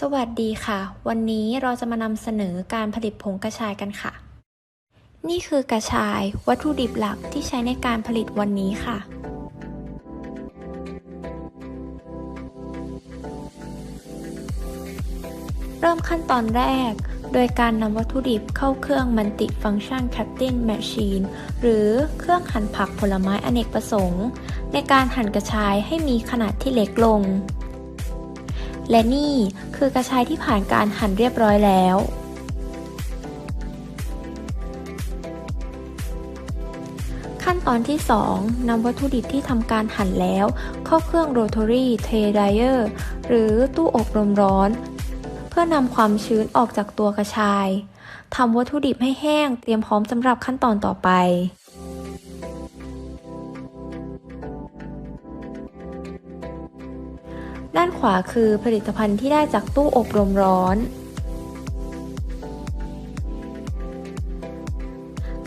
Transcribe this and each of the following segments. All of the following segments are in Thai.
สวัสดีค่ะ วันนี้เราจะมานำเสนอการผลิตผงกระชายกันค่ะ นี่คือกระชายวัตถุดิบหลักที่ใช้ในการผลิตวันนี้ค่ะ เริ่มขั้นตอนแรก โดยการนำวัตถุดิบเข้าเครื่อง Multi-Function Cutting Machine หรือเครื่องหั่นผักผลไม้อเนกประสงค์ ในการหั่นกระชายให้มีขนาดที่เล็กลง และนี่คือกระชายที่ผ่านการหั่นเรียบร้อยแล้ว ขั้นตอนที่ 2นำวัตถุดิบที่ทำการหั่นแล้ว เข้าเครื่อง Rotary t r a Dryer หรือตู้อบลมร้อน เพื่อนำความชื้นออกจากตัวกระชายทำวัตถุดิบให้แห้งเตรียมพร้อมสำหรับขั้นตอนต่อไป ด้านขวาคือผลิตภัณฑ์ที่ได้จากตู้อบลมร้อน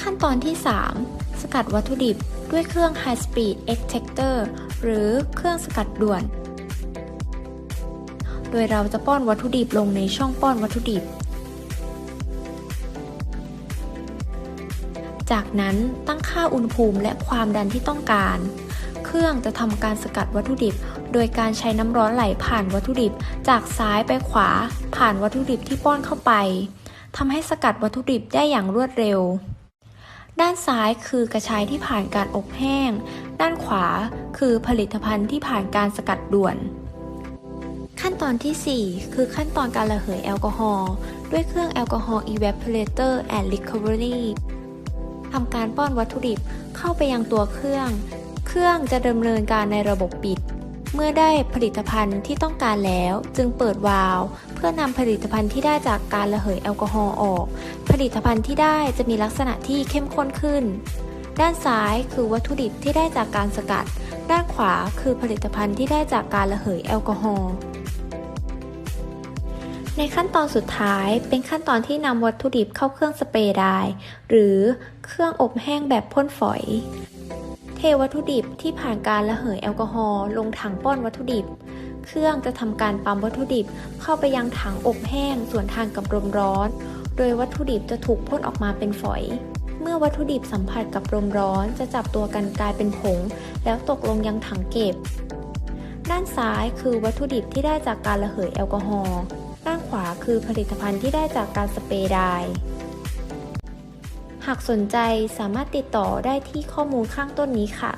ขั้นตอนที่ 3 สกัดวัตถุดิบด้วยเครื่อง High Speed Extractor หรือเครื่องสกัดด่วน โดยเราจะป้อนวัตถุดิบลงในช่องป้อนวัตถุดิบ จากนั้นตั้งค่าอุณหภูมิและความดันที่ต้องการ เครื่องจะทำการสกัดวัตถุดิบ โดยการใช้น้ำร้อนไหลผ่านวัตถุดิบ จากซ้ายไปขวา ผ่านวัตถุดิบที่ป้อนเข้าไปทำให้สกัดวัตถุดิบได้อย่างรวดเร็ว ด้านซ้ายคือกระชายที่ผ่านการอบแห้ง ด้านขวาคือผลิตภัณฑ์ที่ผ่านการสกัดด่วน ขั้นตอนที่ 4 คือขั้นตอนการระเหยแอลกอฮอล์ด้วยเครื่องแอลกอฮอล์ evaporator and recovery ทำการป้อนวัตถุดิบเข้าไปยังตัวเครื่อง เครื่องจะดำเนินการในระบบปิด เมื่อได้ผลิตภัณฑ์ที่ต้องการแล้ว จึงเปิดวาล์วเพื่อนำผลิตภัณฑ์ที่ได้จากการระเหยแอลกอฮอล์ออก ผลิตภัณฑ์ที่ได้จะมีลักษณะที่เข้มข้นขึ้น ด้านซ้ายคือวัตถุดิบที่ได้จากการสกัด ด้านขวาคือผลิตภัณฑ์ที่ได้จากการระเหยแอลกอฮอล์ในขั้นตอนสุดท้ายเป็นขั้นตอนที่นำวัตถุดิบเข้าเครื่องสเปรย์ไดร์หรือเครื่องอบแห้งแบบพ่นฝอย เทวัตถุดิบที่ผ่านการระเหยแอลกอฮอล์ลงถังป้อนวัตถุดิบ เครื่องจะทำการปั๊มวัตถุดิบเข้าไปยังถังอบแห้งส่วนทางกับลมร้อน โดยวัตถุดิบจะถูกพ่นออกมาเป็นฝอย เมื่อวัตถุดิบสัมผัสกับลมร้อนจะจับตัวกันกลายเป็นผง แล้วตกลงยังถังเก็บ ด้านซ้ายคือวัตถุดิบที่ได้จากการระเหยแอลกอฮอล์ ด้านขวาคือผลิตภัณฑ์ที่ได้จากการสเปรย์ได หากสนใจสามารถติดต่อได้ที่ข้อมูลข้างต้นนี้ค่ะ